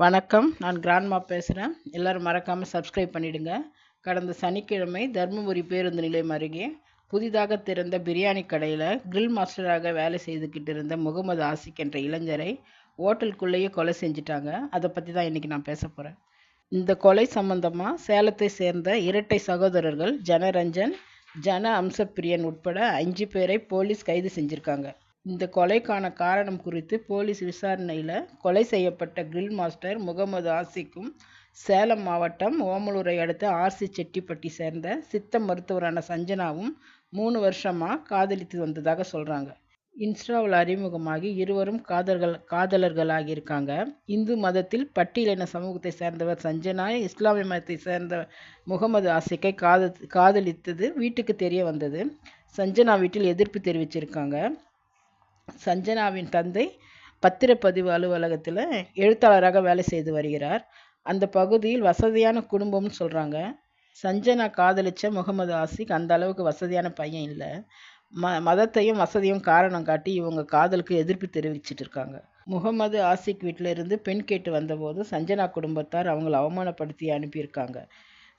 வணக்கம். நான் கிராண்ட்மா பேசுகிறேன் எல்லோரும் மறக்காமல் சப்ஸ்கிரைப் பண்ணிவிடுங்க கடந்த சனிக்கிழமை தருமபுரி பேருந்து நிலையம் அருகே புதிதாக திறந்த பிரியாணி கடையில் கிரில் மாஸ்டராக வேலை செய்துக்கிட்டு இருந்த முகமது ஆசிக் என்ற இளைஞரை ஓட்டலுக்குள்ளேயே கொலை செஞ்சிட்டாங்க. அதை பற்றி தான் இன்றைக்கி நான் பேச போகிறேன் இந்த கொலை சம்பந்தமாக சேலத்தை சேர்ந்த இரட்டை சகோதரர்கள் ஜனரஞ்சன் ஜன அம்சப்பிரியன் உட்பட அஞ்சு பேரை போலீஸ் கைது செஞ்சுருக்காங்க. இந்த கொலைக்கான காரணம் குறித்து போலீஸ் விசாரணையில் கொலை செய்யப்பட்ட கிரில் மாஸ்டர் முகமது ஆசிக்கும் சேலம் மாவட்டம் ஓமலூரை அடுத்த ஆர்சி செட்டிப்பட்டி சேர்ந்த சித்த மருத்துவரான சஞ்சனாவும் மூணு வருஷமாக காதலித்து வந்ததாக சொல்கிறாங்க இன்ஸ்டாவில் அறிமுகமாகி இருவரும் காதல்கள் காதலர்களாகி இருக்காங்க இந்து மதத்தில் பட்டியலின சமூகத்தை சேர்ந்தவர் சஞ்சனா இஸ்லாமிய மதத்தை சேர்ந்த முகமது ஆசிக்கை காத காதலித்தது வீட்டுக்கு தெரிய வந்தது. சஞ்சனா வீட்டில் எதிர்ப்பு தெரிவிச்சிருக்காங்க. சஞ்சனாவின் தந்தை பத்திரப்பதிவு அலுவலகத்தில் எழுத்தாளராக வேலை செய்து வருகிறார். அந்த பகுதியில் வசதியான குடும்பம்னு சொல்கிறாங்க சஞ்சனா காதலிச்ச முகமது ஆசிக் அந்த அளவுக்கு வசதியான பையன் இல்லை. ம மதத்தையும் வசதியும் காரணம் காட்டி இவங்க காதலுக்கு எதிர்ப்பு தெரிவிச்சிட்டு இருக்காங்க. முகமது ஆசிக் வீட்டில் இருந்து பெண் கேட்டு வந்தபோது சஞ்சனா குடும்பத்தார் அவங்கள அவமானப்படுத்தி அனுப்பியிருக்காங்க.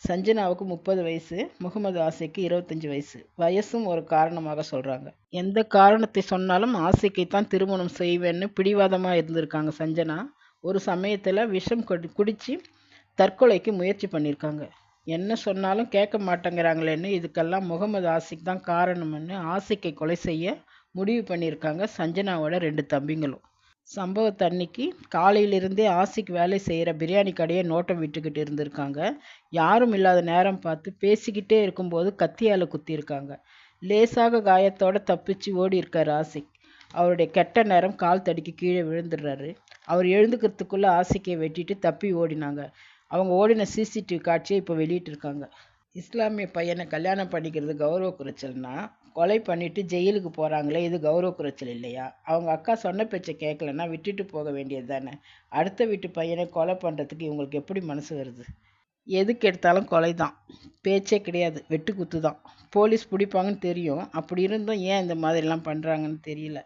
சஞ்சனாவுக்கு முப்பது வயசு முகமது ஆசைக்கு இருபத்தஞ்சி வயசு. வயசும் ஒரு காரணமாக சொல்கிறாங்க எந்த காரணத்தை சொன்னாலும் ஆசைக்கை தான் திருமணம் செய்வேன்னு பிடிவாதமாக இருந்திருக்காங்க சஞ்சனா. ஒரு சமயத்தில் விஷம் குடித்து தற்கொலைக்கு முயற்சி பண்ணியிருக்காங்க என்ன சொன்னாலும் கேட்க மாட்டேங்கிறாங்களேன்னு இதுக்கெல்லாம் முகமது ஆசிக் தான் காரணம்னு ஆசிக்கை கொலை செய்ய முடிவு பண்ணியிருக்காங்க சஞ்சனாவோட ரெண்டு தம்பிங்களும். சம்பவத்தன்னைக்கு காலையிலிருந்தே ஆசிக்கு வேலை செய்கிற பிரியாணி கடையை நோட்டம் விட்டுக்கிட்டு இருந்திருக்காங்க. யாரும் இல்லாத நேரம் பார்த்து பேசிக்கிட்டே இருக்கும்போது கத்தியால் குத்தியிருக்காங்க. லேசாக காயத்தோட தப்பிச்சு ஓடி இருக்கார் ஆசிக். அவருடைய கெட்ட நேரம் கால் தடிக்கு கீழே விழுந்துடுறாரு. அவர் எழுந்துக்கிறதுக்குள்ளே ஆசிக்கை வெட்டிட்டு தப்பி ஓடினாங்க. அவங்க ஓடின சிசிடிவி காட்சியை இப்போ வெளியிட்டிருக்காங்க. இஸ்லாமிய பையனை கல்யாணம் பண்ணிக்கிறது கௌரவ குறைச்சல்னா கொலை பண்ணிட்டு ஜெயிலுக்கு போகிறாங்களே இது கௌரவ குறைச்சல் இல்லையா? அவங்க அக்கா சொன்ன பேச்சை கேட்கலன்னா விட்டுட்டு போக வேண்டியது தானே. அடுத்த வீட்டு பையனை கொலை பண்ணுறதுக்கு இவங்களுக்கு எப்படி மனசு வருது? எதுக்கு எடுத்தாலும் கொலை தான் பேச்சே கிடையாது. வெட்டு குத்து தான் போலீஸ் பிடிப்பாங்கன்னு தெரியும். அப்படி இருந்தும் ஏன் இந்த மாதிரிலாம் பண்ணுறாங்கன்னு தெரியல.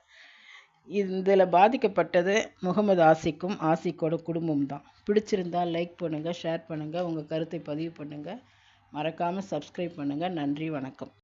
இதில் பாதிக்கப்பட்டது முகமது ஆசிக்கும் ஆசிக்கோட குடும்பம் தான் பிடிச்சிருந்தால் லைக் பண்ணுங்கள் ஷேர் பண்ணுங்கள் உங்கள் கருத்தை பதிவு பண்ணுங்கள் மறக்காமல் சப்ஸ்கிரைப் பண்ணுங்கள் நன்றி வணக்கம்.